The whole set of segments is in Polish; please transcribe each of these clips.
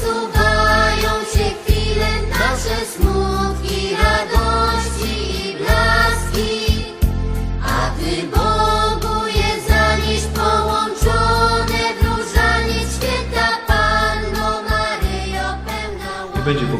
Суба.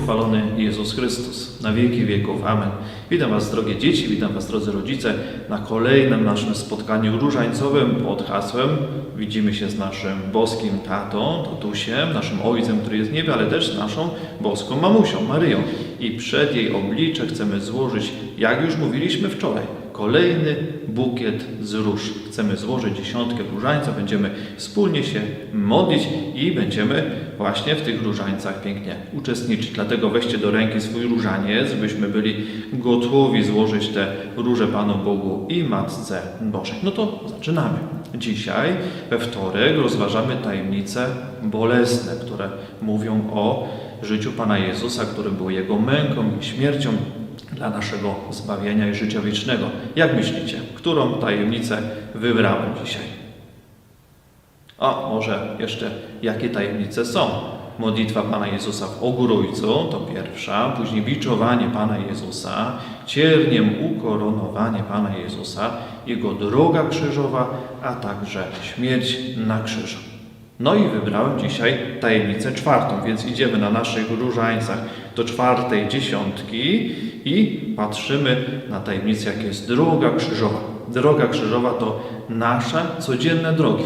Pochwalony Jezus Chrystus na wieki wieków. Amen. Witam Was, drogie dzieci, witam Was, drodzy rodzice, na kolejnym naszym spotkaniu różańcowym pod hasłem Widzimy się z naszym boskim tatą, Totusiem, naszym ojcem, który jest w niebie, ale też z naszą boską mamusią, Maryją. I przed jej oblicze chcemy złożyć, jak już mówiliśmy wczoraj, kolejny bukiet z róż. Chcemy złożyć dziesiątkę różańca, będziemy wspólnie się modlić i będziemy właśnie w tych różańcach pięknie uczestniczyć. Dlatego weźcie do ręki swój różaniec, żebyśmy byli gotowi złożyć te róże Panu Bogu i Matce Bożej. No to zaczynamy. Dzisiaj, we wtorek, rozważamy tajemnice bolesne, które mówią o życiu Pana Jezusa, które było Jego męką i śmiercią dla naszego zbawienia i życia wiecznego. Jak myślicie, którą tajemnicę wybrałem dzisiaj? O, może jeszcze jakie tajemnice są? Modlitwa Pana Jezusa w Ogrójcu to pierwsza, później biczowanie Pana Jezusa, cierniem ukoronowanie Pana Jezusa, Jego droga krzyżowa, a także śmierć na krzyżu. No i wybrałem dzisiaj tajemnicę czwartą, więc idziemy na naszych różańcach do czwartej dziesiątki i patrzymy na tajemnicę, jak jest droga krzyżowa. Droga krzyżowa to nasze codzienne drogi.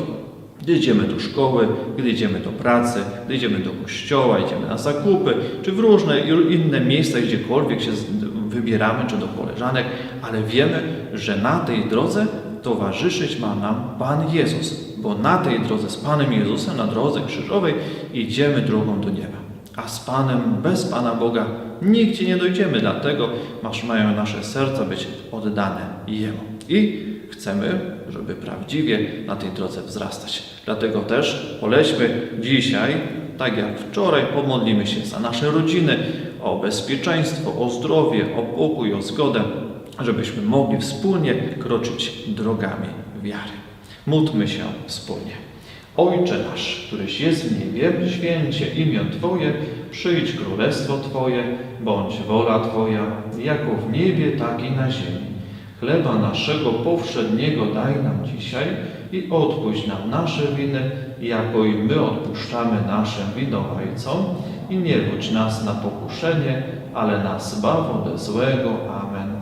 Gdy idziemy do szkoły, gdy idziemy do pracy, gdy idziemy do kościoła, idziemy na zakupy, czy w różne inne miejsca, gdziekolwiek się wybieramy, czy do koleżanek, ale wiemy, że na tej drodze towarzyszyć ma nam Pan Jezus, bo na tej drodze z Panem Jezusem, na drodze krzyżowej idziemy drogą do nieba. A z Panem, bez Pana Boga nigdzie nie dojdziemy, dlatego masz, mają nasze serca być oddane Jemu. I chcemy, żeby prawdziwie na tej drodze wzrastać. Dlatego też polećmy dzisiaj, tak jak wczoraj, pomodlimy się za nasze rodziny, o bezpieczeństwo, o zdrowie, o pokój, o zgodę, żebyśmy mogli wspólnie kroczyć drogami wiary. Módlmy się wspólnie. Ojcze nasz, któryś jest w niebie, święcie imię Twoje, przyjdź królestwo Twoje, bądź wola Twoja, jako w niebie, tak i na ziemi. Chleba naszego powszedniego daj nam dzisiaj i odpuść nam nasze winy, jako i my odpuszczamy naszym winowajcom. I nie wódź nas na pokuszenie, ale nas zbaw ode złego. Amen.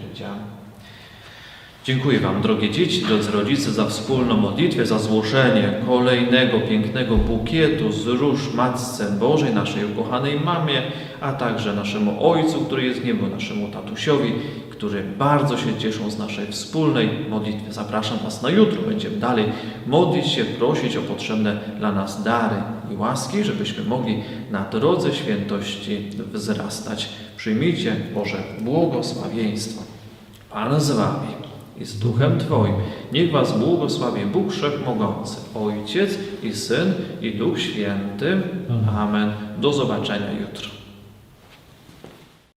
Dziękuję Wam, drogie dzieci, drodzy rodzice, za wspólną modlitwę, za złożenie kolejnego pięknego bukietu z róż Matce Bożej, naszej ukochanej mamie, a także naszemu Ojcu, który jest w niebo, naszemu tatusiowi, którzy bardzo się cieszą z naszej wspólnej modlitwy. Zapraszam Was na jutro. Będziemy dalej modlić się, prosić o potrzebne dla nas dary i łaski, żebyśmy mogli na drodze świętości wzrastać. Przyjmijcie Boże błogosławieństwo. Pan z Wami i z Duchem Twoim. Niech Was błogosławi Bóg Wszechmogący, Ojciec i Syn i Duch Święty. Amen. Do zobaczenia jutro.